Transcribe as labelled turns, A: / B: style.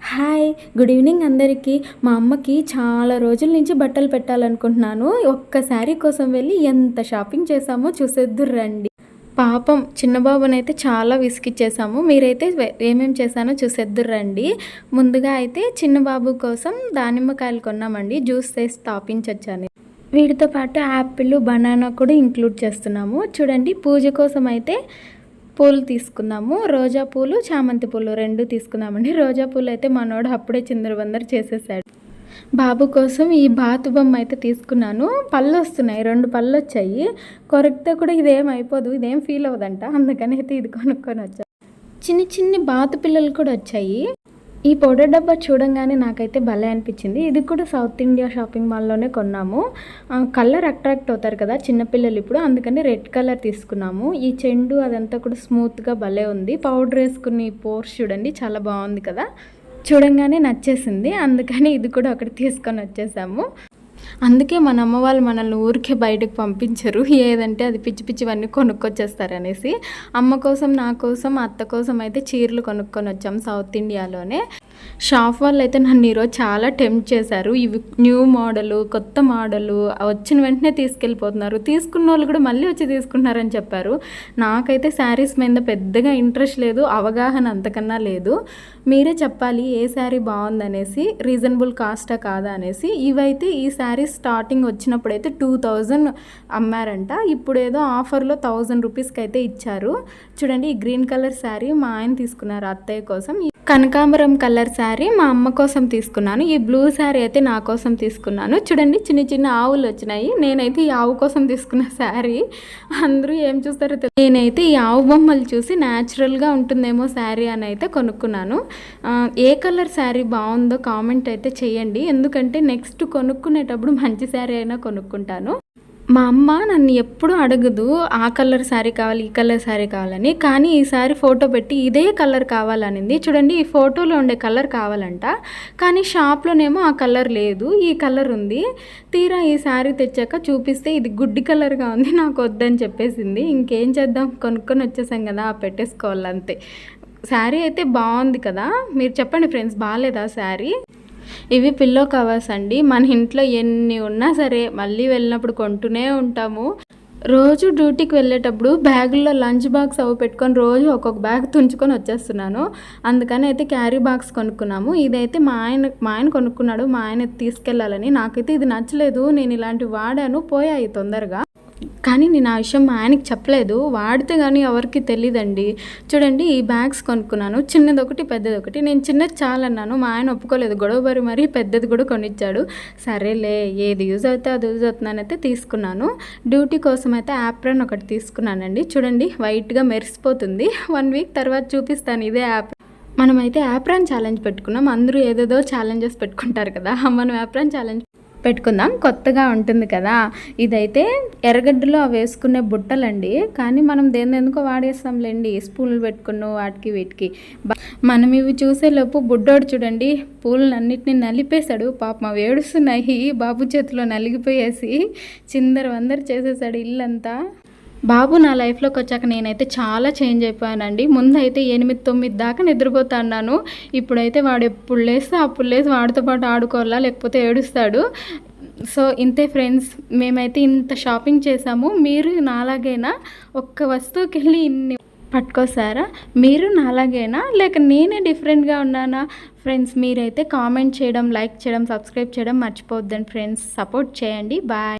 A: Hi good evening అందరికీ. మా అమ్మకి చాలా రోజుల నుంచి బట్టలు పెట్టాలనుకుంటున్నాను. ఒక్క శారీ కోసం వెళ్ళి ఎంత షాపింగ్ చేసామో చూసేద్దురు రండి. పాపం చిన్న బాబునైతే చాలా విసిగిచ్చేసాము మీరైతే ఏమేమి చేశానో చూసేద్దురు రండి. ముందుగా అయితే చిన్న బాబు కోసం దానిమ్మకాయలు కొన్నామండి. జ్యూస్ చేసి తాపించొచ్చాను వీటితో పాటు యాపిల్ బనానా కూడా ఇంక్లూడ్ చేస్తున్నాము. చూడండి పూజ కోసం అయితే పూలు తీసుకున్నాము. రోజా పూలు చామంతి పూలు రెండు తీసుకున్నామండి. రోజా పూలు అయితే మనోడు అప్పుడే చిందరబందర చేసేసాడు. బాబు కోసం ఈ బాతు బొమ్మ అయితే తీసుకున్నాను. పళ్ళు వస్తున్నాయి. రెండు పళ్ళు వచ్చాయి. కొరికితే కూడా ఇదేం అయిపోదు. ఇదేం ఫీల్ అవ్వదంట. అందుకని అయితే ఇది కొనుక్కొని వచ్చాను. చిన్ని చిన్ని బాతు పిల్లలు కూడా వచ్చాయి. ఈ పౌడర్ డబ్బా చూడంగానే నాకైతే భలే అనిపించింది. ఇది కూడా సౌత్ ఇండియా షాపింగ్ మాల్లోనే కొన్నాము. కలర్ అట్రాక్ట్ అవుతారు కదా చిన్నపిల్లలు ఇప్పుడు అందుకని రెడ్ కలర్ తీసుకున్నాము. ఈ చెండు అదంతా కూడా స్మూత్గా భలే ఉంది. పౌడర్ వేసుకుని పోర్స్ చూడండి చాలా బాగుంది కదా. చూడంగానే నచ్చేసింది. అందుకని ఇది కూడా ఒకటి తీసుకొని వచ్చేసాము. అందుకే మన అమ్మ వాళ్ళు మనల్ని ఊరికే బయటకు పంపించరు. ఏదంటే అది పిచ్చి పిచ్చివన్నీ కొనుక్కొచ్చేస్తారు అనేసి అమ్మ కోసం నా కోసం అత్త కోసం అయితే చీరలు కొనుక్కొని వచ్చాం సౌత్ ఇండియాలోనే. షాప్ వాళ్ళు అయితే నన్ను ఈరోజు చాలా టెంప్ట్ చేశారు. ఇవి న్యూ మోడలు కొత్త మోడలు వచ్చిన వెంటనే తీసుకెళ్ళిపోతున్నారు. తీసుకున్న వాళ్ళు కూడా మళ్ళీ వచ్చి తీసుకుంటున్నారని చెప్పారు. నాకైతే శారీస్ మీద పెద్దగా ఇంట్రెస్ట్ లేదు అవగాహన అంతకన్నా లేదు. మీరే చెప్పాలి ఏ శారీ బాగుందనేసి రీజనబుల్ కాస్టా కాదా అనేసి. ఇవైతే ఈ శారీస్ స్టార్టింగ్ వచ్చినప్పుడు అయితే టూ థౌజండ్ అమ్మారంట. ఇప్పుడు ఏదో ఆఫర్లో థౌజండ్ రూపీస్కి అయితే ఇచ్చారు. చూడండి ఈ గ్రీన్ కలర్ శారీ మా ఆయన తీసుకున్నారు అత్తయ్య కోసం. కనకాంబరం కలర్ శారీ మా అమ్మ కోసం తీసుకున్నాను. ఈ బ్లూ శారీ అయితే నా కోసం తీసుకున్నాను. చూడండి చిన్న చిన్న ఆవులు వచ్చినాయి. నేనైతే ఈ ఆవు కోసం తీసుకున్న శారీ. అందరూ ఏం చూస్తారో తెలియదు నేనైతే ఈ ఆవు బొమ్మలు చూసి న్యాచురల్గా ఉంటుందేమో శారీ అని అయితే కొనుక్కున్నాను. ఏ కలర్ శారీ బాగుందో కామెంట్ అయితే చేయండి. ఎందుకంటే నెక్స్ట్ కొనుక్కునేటప్పుడు మంచి శారీ అయినా కొనుక్కుంటాను. మా అమ్మ నన్ను ఎప్పుడు అడగదు ఆ కలర్ శారీ కావాలి ఈ కలర్ శారీ కావాలని. కానీ ఈసారి ఫోటో పెట్టి ఇదే కలర్ కావాలనింది. చూడండి ఈ ఫోటోలో ఉండే కలర్ కావాలంట. కానీ షాప్లోనేమో ఆ కలర్ లేదు ఈ కలర్ ఉంది. తీరా ఈ శారీ తెచ్చాక చూపిస్తే ఇది గుడ్డి కలర్గా ఉంది నాకు వద్దని చెప్పేసింది. ఇంకేం చేద్దాం? కొనుక్కొని వచ్చేసాం కదా పెట్టేసుకోవాలి అంతే శారీ అయితే బాగుంది కదా. మీరు చెప్పండి ఫ్రెండ్స్ బాగాలేదా శారీ ఇవి పిల్లో కవర్స్ అండి. మన ఇంట్లో ఎన్ని ఉన్నా సరే మళ్ళీ వెళ్ళినప్పుడు కొంటూనే ఉంటాము. రోజు డ్యూటీకి వెళ్ళేటప్పుడు బ్యాగుల్లో లంచ్ బాక్స్ అవి పెట్టుకొని రోజు ఒక్కొక్క బ్యాగ్ తుంచుకొని వచ్చేస్తున్నాను. అందుకని అయితే క్యారీ బాక్స్ కొనుక్కున్నాము. ఇదైతే మా ఆయన మా ఆయన కొనుక్కున్నాడు. మా ఆయన తీసుకెళ్ళాలని. నాకైతే ఇది నచ్చలేదు. నేను ఇలాంటివి వాడాను. పోయాయి తొందరగా. కానీ నేను ఆ విషయం మా ఆయనకి చెప్పలేదు. వాడితే కానీ ఎవరికి తెలియదండి చూడండి ఈ బ్యాగ్స్ కొనుక్కున్నాను. చిన్నది ఒకటి పెద్దది ఒకటి నేను చిన్నది చాలన్నాను. మా ఆయన ఒప్పుకోలేదు. గొడవబరి మరీ పెద్దది కూడా కొనిచ్చాడు. సరేలే ఏది యూజ్ అవుతే అది యూజ్ అవుతుందని అయితే తీసుకున్నాను. డ్యూటీ కోసం అయితే యాప్రన్ ఒకటి తీసుకున్నానండి. చూడండి వైట్గా మెరిసిపోతుంది. వన్ వీక్ తర్వాత చూపిస్తాను ఇదే యాప్. మనమైతే యాప్రాన్ ఛాలెంజ్ పెట్టుకున్నాం. అందరూ ఏదేదో ఛాలెంజెస్ పెట్టుకుంటారు కదా. మనం యాప్రాన్ ఛాలెంజ్ పెట్టుకుందాం. కొత్తగా ఉంటుంది కదా. ఇదైతే ఎర్రగడ్డలో అవి వేసుకునే బుట్టలండి. కానీ మనం దేని ఎందుకో వాడేస్తాంలేండి. స్పూన్లు పెట్టుకున్నాం వాటికి వీటికి. మనం ఇవి చూసేలోపు బుడ్డోడు చూడండి. పూలన్నిటిని నలిపేశాడు. పాపం అవి ఏడుస్తున్నాయి. బాబు చేతిలో నలిగిపోయేసి చిందర వందరు చేసేసాడు ఇల్లంతా. బాబు నా లైఫ్లోకి వచ్చాక నేనైతే చాలా చేంజ్ అయిపోయానండి. ముందైతే ఎనిమిది తొమ్మిది దాకా నిద్రపోతున్నాను ఇప్పుడైతే వాడు ఎప్పుడు లేస్తే అప్పుడు లేసి వాడితో పాటు ఆడుకోవాలా లేకపోతే ఏడుస్తాడు. సో ఇంతే ఫ్రెండ్స్ మేమైతే ఇంత షాపింగ్ చేసాము మీరు నాలాగైనా? ఒక్క వస్తువుకి వెళ్ళి ఇన్ని పట్టుకొస్తారా? మీరు నాలాగేనా? లేక నేనే డిఫరెంట్గా ఉన్నానా? ఫ్రెండ్స్ మీరైతే కామెంట్ చేయడం లైక్ చేయడం సబ్స్క్రైబ్ చేయడం మర్చిపోవద్దండి ఫ్రెండ్స్. సపోర్ట్ చేయండి. బాయ్.